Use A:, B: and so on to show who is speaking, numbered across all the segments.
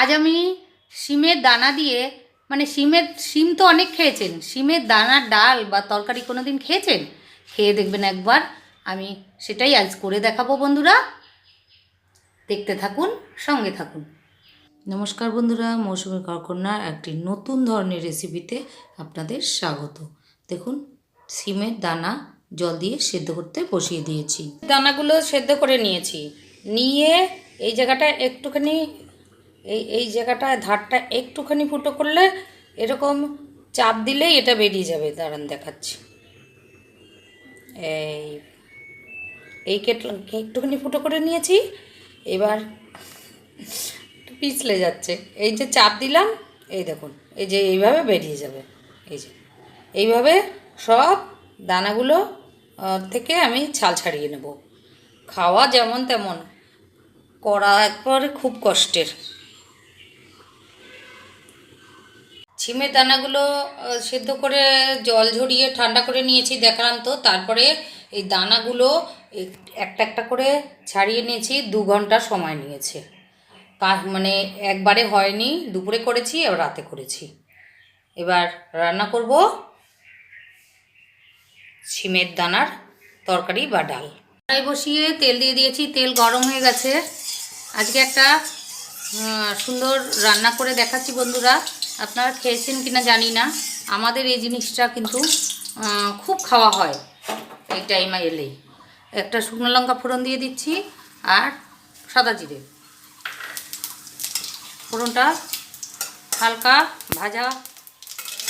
A: আজ আমি শিমের দানা দিয়ে মানে শিমের, শিম তো অনেক খেয়েছেন, শিমের দানা, ডাল বা তরকারি কোনো দিন খেয়েছেন? খেয়ে দেখবেন একবার, আমি সেটাই আজ করে দেখাবো বন্ধুরা। দেখতে থাকুন, সঙ্গে থাকুন। নমস্কার বন্ধুরা, মৌসুমী করকন্যার একটি নতুন ধরনের রেসিপিতে আপনাদের স্বাগত। দেখুন সিমের দানা জল দিয়ে সেদ্ধ করতে বসিয়ে দিয়েছি। দানাগুলো সেদ্ধ করে নিয়েছি। নিয়ে এই জায়গাটা একটুখানি এই এই জায়গাটা ধারটা একটুখানি ফুটো করলে এরকম চাপ দিলেই এটা বেরিয়ে যাবে। দাঁড়ান দেখাচ্ছি। এই এই কেট একটুখানি ফুটো করে নিয়েছি। এবার পিছলে যাচ্ছে। এই যে চাপ দিলাম, এই দেখুন, এই যে এইভাবে বেরিয়ে যাবে। এই যে, এইভাবে সব দানাগুলো থেকে আমি ছাল ছাড়িয়ে নেব। খাওয়া যেমন তেমন, করা একবারে খুব কষ্টের। ছিমের দানাগুলো সেদ্ধ করে জল ঝরিয়ে ঠান্ডা করে নিয়েছি দেখালাম তো। তারপরে এই দানাগুলো এক- একটা একটা করে ছাড়িয়ে নিয়েছি, দু ঘণ্টা সময় নিয়েছে। মানে একবারে হয়নি, দুপুরে করেছি এবার রাতে করেছি। এবার রান্না করব সিমের দানার তরকারি বা ডাল। কড়াই বসিয়ে তেল দিয়ে দিয়েছি, তেল গরম হয়ে গেছে। আজকে একটা সুন্দর রান্না করে দেখাচ্ছি বন্ধুরা। আপনারা খেয়েছেন কিনা জানি না। আমাদের এই জিনিসটা কিন্তু খুব খাওয়া হয় এই টাইমে এলেই। একটা শুকনো লঙ্কা ফোড়ন দিয়ে দিচ্ছি আর সাদা জিরে। ফোড়নটা হালকা ভাজা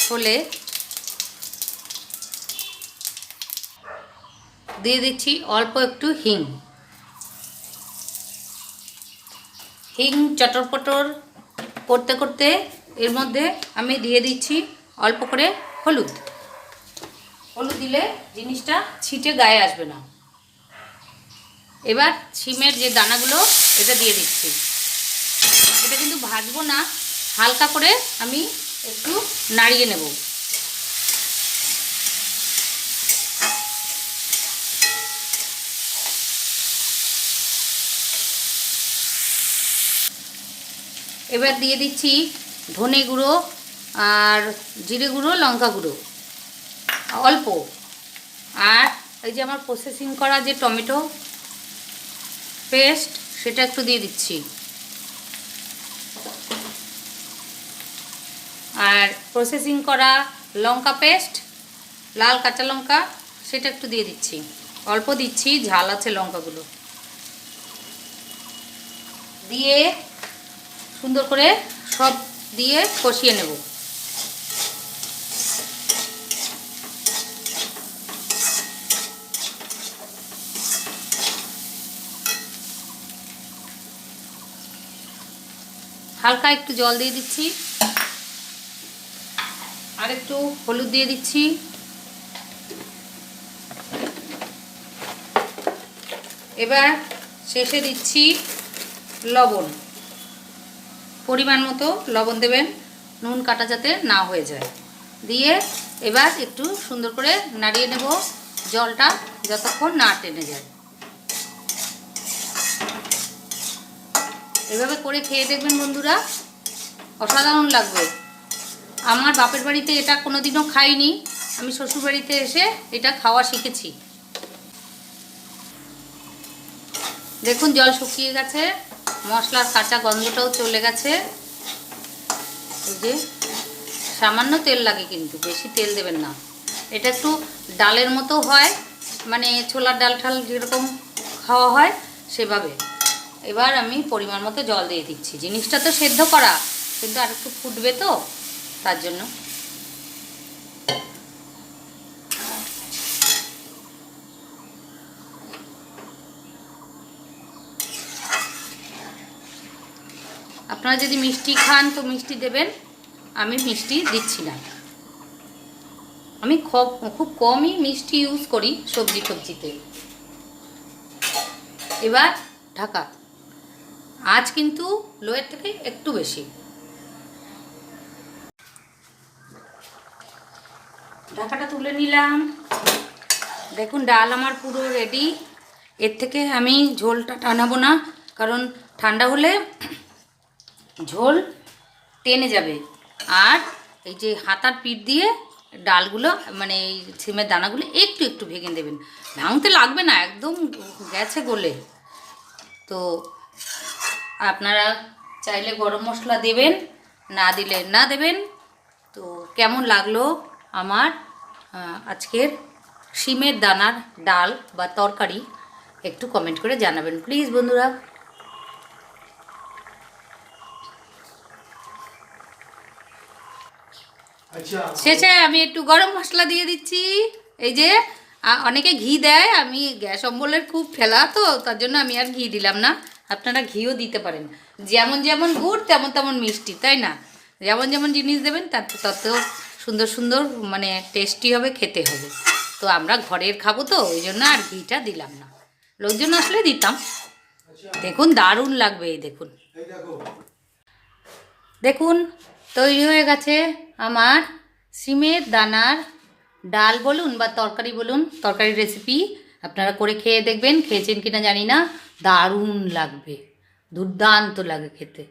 A: হলে দিয়ে দিচ্ছি অল্প একটু হিং। হিং চটর পটর করতে করতে এর মধ্যে আমি দিয়ে দিচ্ছি অল্প করে হলুদ। হলুদ দিলে জিনিসটা ছিটে গায়ে আসবে না। এবার ছিমের যে দানাগুলো, এটা দিয়ে দিচ্ছি। এটা কিন্তু ভাজবো না, হালকা করে আমি একটু নাড়িয়ে নেব। এবার দিয়ে দিচ্ছি ধনে গুঁড়ো আর জিরে গুঁড়ো, লঙ্কা গুঁড়ো। অল্প। আর এই যে আমার প্রসেসিং করা যে টমেটো পেস্ট সেটা একটু দিয়ে দিচ্ছি। আর প্রসেসিং করা লঙ্কা পেস্ট লাল কাঁচা লঙ্কা, সেটা একটু দিয়ে দিচ্ছি। অল্প দিচ্ছি, ঝাল আছে লঙ্কাগুলো। দিয়ে সুন্দর করে সব দিয়ে কষিয়ে নেব। হালকা একটু জল দিয়ে দিচ্ছি। আর একটু হলুদ দিয়ে দিচ্ছি। এবার শেষে দিচ্ছি লবণ। পরিমাণ মতো লবণ দেবেন, নুন কাটা যাতে না হয়ে যায়। দিয়ে এবার একটু সুন্দর করে নাড়িয়ে নেব, জলটা যতক্ষণ না টেনে যায়। এভাবে করে খেয়ে দেখবেন বন্ধুরা, অসাধারণ লাগবে। আমার বাপের বাড়িতে এটা কোনোদিনও খাইনি, আমি শ্বশুর বাড়িতে এসে এটা খাওয়া শিখেছি। দেখুন জল শুকিয়ে গেছে। মশলার কাঁচা গন্ধটাও চলে গেছে। যে, সামান্য তেল লাগে কিন্তু, বেশি তেল দেবেন না। এটা একটু ডালের মতো হয় মানে ছোলার ডাল ঠাল যেরকম খাওয়া হয় সেভাবে। এবার আমি পরিমাণ মতো জল দিয়ে দিচ্ছি। জিনিসটা তো সেদ্ধ করা, কিন্তু আর একটু ফুটবে তো, তার জন্য। আপনারা যদি মিষ্টি খান, তো মিষ্টি দেবেন। আমি মিষ্টি দিচ্ছি না। আমি খুব খুব কমই মিষ্টি ইউজ করি সবজি টবজিতে এবার ঢাকা। আজ কিন্তু লোয়ের থেকে একটু বেশি। ঢাকাটা তুলে নিলাম। দেখুন, ডাল আমার পুরো রেডি এর থেকে আমি ঝোলটা টানাবো না, কারণ ঠান্ডা হলে ঝোল টেনে যাবে। আর এই যে হাতার পিঠ দিয়ে ডালগুলো মানে এই সিমের দানাগুলো একটু একটু ভেঙে দেবেন। ভাঙতে লাগবে না, একদম গেছে গলে। তো আপনারা চাইলে গরম মশলা দেবেন, না দিলে না দেবেন। তো কেমন লাগল আমার আজকের শিমের দানার ডাল বা তরকারি, একটু কমেন্ট করে জানাবেন। প্লিজ বন্ধুরা। শেষে আমি একটু গরম মশলা দিয়ে দিচ্ছি। এই যে অনেকে ঘি দেয় আমি গ্যাস অম্বলের খুব ফেলা তো তার জন্য আমি আর ঘি দিলাম না। আপনারা ঘিও দিতে পারেন। যেমন যেমন গুড় তেমন তেমন মিষ্টি তাই না? যেমন যেমন জিনিস দেবেন তার তত সুন্দর সুন্দর মানে টেস্টি হবে খেতে হবে। তো আমরা ঘরের খাব তো ওই জন্য আর ঘিটা দিলাম না। লোকজন আসলে দিতাম। দেখুন দারুণ লাগবে এই দেখুন। দেখুন তৈরি হয়ে গেছে। আমার সিমের দানার ডাল বলুন বা তরকারি বলুন তরকারি রেসিপি আপনারা করে খেয়ে দেখবেন, খেয়েছেন কিনা জানি না, দারুণ লাগবে, দুর্দান্ত লাগে খেতে।